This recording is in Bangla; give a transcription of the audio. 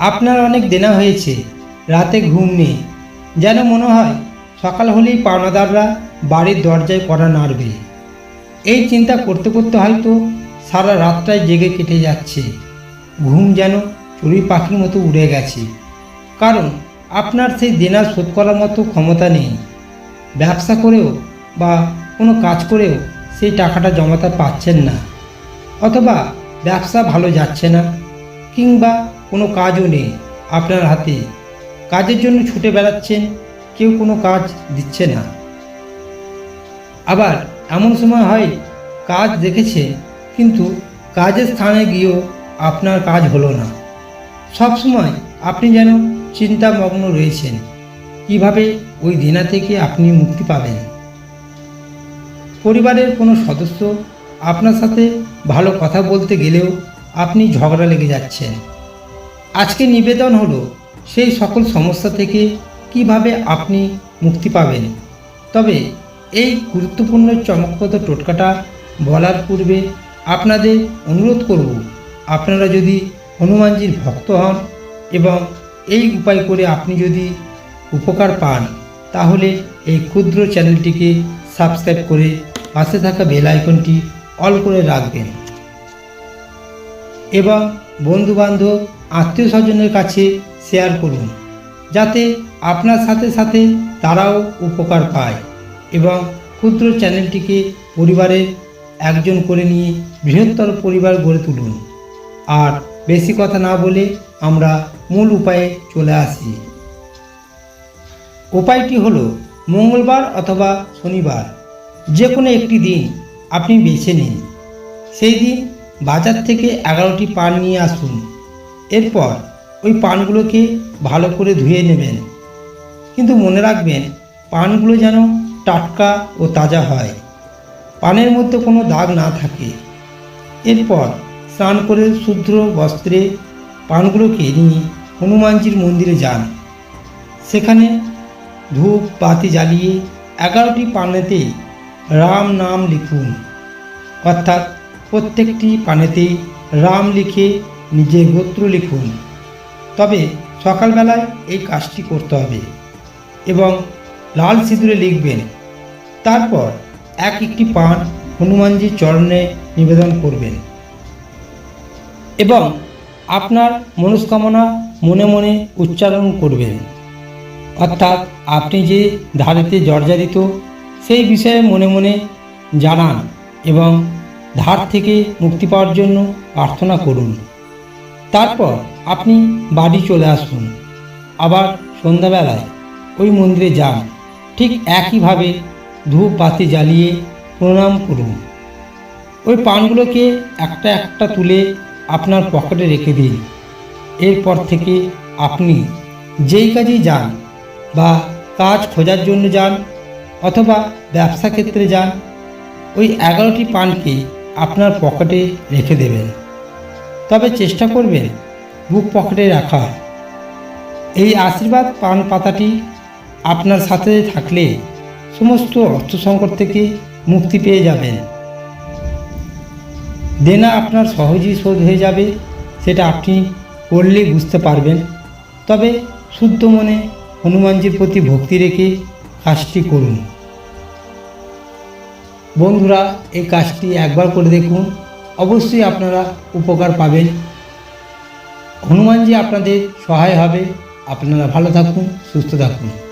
আপনার অনেক দেনা হয়েছে, রাতে ঘুম নেই। যেন মনে হয়, সকাল হলেই পাওনাদাররা বাড়ির দরজায় করা নাড়বে। এই চিন্তা করতে করতে হয়তো সারা রাতটাই জেগে কেটে যাচ্ছে। ঘুম যেন চড়ুই পাখির মতো উড়ে গেছে। কারণ আপনার সেই দেনা শোধ করার মতো ক্ষমতা নেই। ব্যবসা করেও বা কোনো কাজ করেও সেই টাকাটা জমাতে পাচ্ছেন না। অথবা ব্যবসা ভালো যাচ্ছে না, কিংবা কোনো কাজও নেই আপনার হাতে। কাজের জন্য ছুটে বেড়াচ্ছেন, কেউ কোনো কাজ দিচ্ছে না। আবার এমন সময় হয়, কাজ দেখেছে, কিন্তু কাজের স্থানে গিয়েও আপনার কাজ হলো না। সব সময় আপনি যেন চিন্তামগ্ন রয়েছেন, কীভাবে ওই দিনা থেকে আপনি মুক্তি পাবেন? পরিবারের কোনো সদস্য আপনার সাথে ভালো কথা বলতে গেলেও আপনি ঝগড়া লেগে যাচ্ছেন। আজকে নিবেদন হলো সেই সকল সমস্যা থেকে কীভাবে আপনি মুক্তি পাবেন। তবে এই গুরুত্বপূর্ণ চমকপ্রদ টোটকাটা বলার পূর্বে আপনাদের অনুরোধ করব, আপনারা যদি হনুমানজির ভক্ত হন এবং এই উপায় করে আপনি যদি উপকার পান, তাহলে এই ক্ষুদ্র চ্যানেলটিকে সাবস্ক্রাইব করে পাশে থাকা বেল আইকনটি অল করে রাখবেন। এবং বন্ধুবান্ধব আত্মীয় স্বজনের কাছে শেয়ার করুন, যাতে আপনার সাথে সাথে তারাও উপকার পায় এবং ক্ষুদ্র চ্যানেলটিকে পরিবারের একজন করে নিয়ে বৃহত্তর পরিবার গড়ে তুলুন। আর বেশি কথা না বলে আমরা মূল উপায়ে চলে আসি। উপায়টি হলো মঙ্গলবার অথবা শনিবার যে কোনো একটি দিন আপনি বেছে নিন। সেই দিন বাজার থেকে এগারোটি পান নিয়ে আসুন। এরপর ওই পানগুলোকে ভালো করে ধুয়ে নেবেন। কিন্তু মনে রাখবেন, পানগুলো যেন টাটকা ও তাজা হয়। পানের মধ্যে কোনো দাগ না থাকে। এরপর স্নান করে শুদ্ধ বস্ত্রে পানগুলোকে নিয়ে হনুমানজির মন্দিরে যান। সেখানে ধূপ বাতি জ্বালিয়ে এগারোটি পানেতে রাম নাম লিখুন। অর্থাৎ প্রত্যেকটি পানেতে রাম লিখে নিজের গোত্র লিখুন। তবে সকালবেলায় এই কাজটি করতে হবে এবং লাল সিঁদুরে লিখবেন। তারপর এক একটি পান হনুমানজির চরণে নিবেদন করবেন। এবং আপনার মনস্কামনা মনে মনে উচ্চারণ করবেন। অর্থাৎ আপনি যে ধারেতে জর্জরিত, সেই বিষয়ে মনে মনে জানান এবং ধার থেকে মুক্তি পাওয়ার জন্য প্রার্থনা করুন। তারপর আপনি বাড়ি চলে আসুন। আবার সন্ধ্যাবেলায় ওই মন্দিরে যান। ঠিক একইভাবে ধূপ বাতি জ্বালিয়ে প্রণাম করুন। ওই পানগুলোকে একটা একটা তুলে আপনার পকেটে রেখে দিন। এরপর থেকে আপনি যেই কাজেই যান বা কাজ খোঁজার জন্য যান অথবা ব্যবসা ক্ষেত্রে যান, ওই এগারোটি পানকে আপনার পকেটে রেখে দেবেন। তবে চেষ্টা করবেন বুক পকেটে রাখা এই আশীর্বাদ পান পাতাটি আপনার সাথে থাকলে সমস্ত অর্থ সংকট থেকে মুক্তি পেয়ে যাবেন। দেনা আপনার সহজেই শোধ হয়ে যাবে, সেটা আপনি করলেই বুঝতে পারবেন। তবে শুদ্ধ মনে হনুমানজির প্রতি ভক্তি রেখে কাজটি করুন। বন্ধুরা, এই কাজটি একবার করে দেখুন। অবশ্যই আপনারা উপকার পাবেন। হনুমানজি আপনাদের সহায় হবে। আপনারা ভালো থাকুন সুস্থ থাকুন।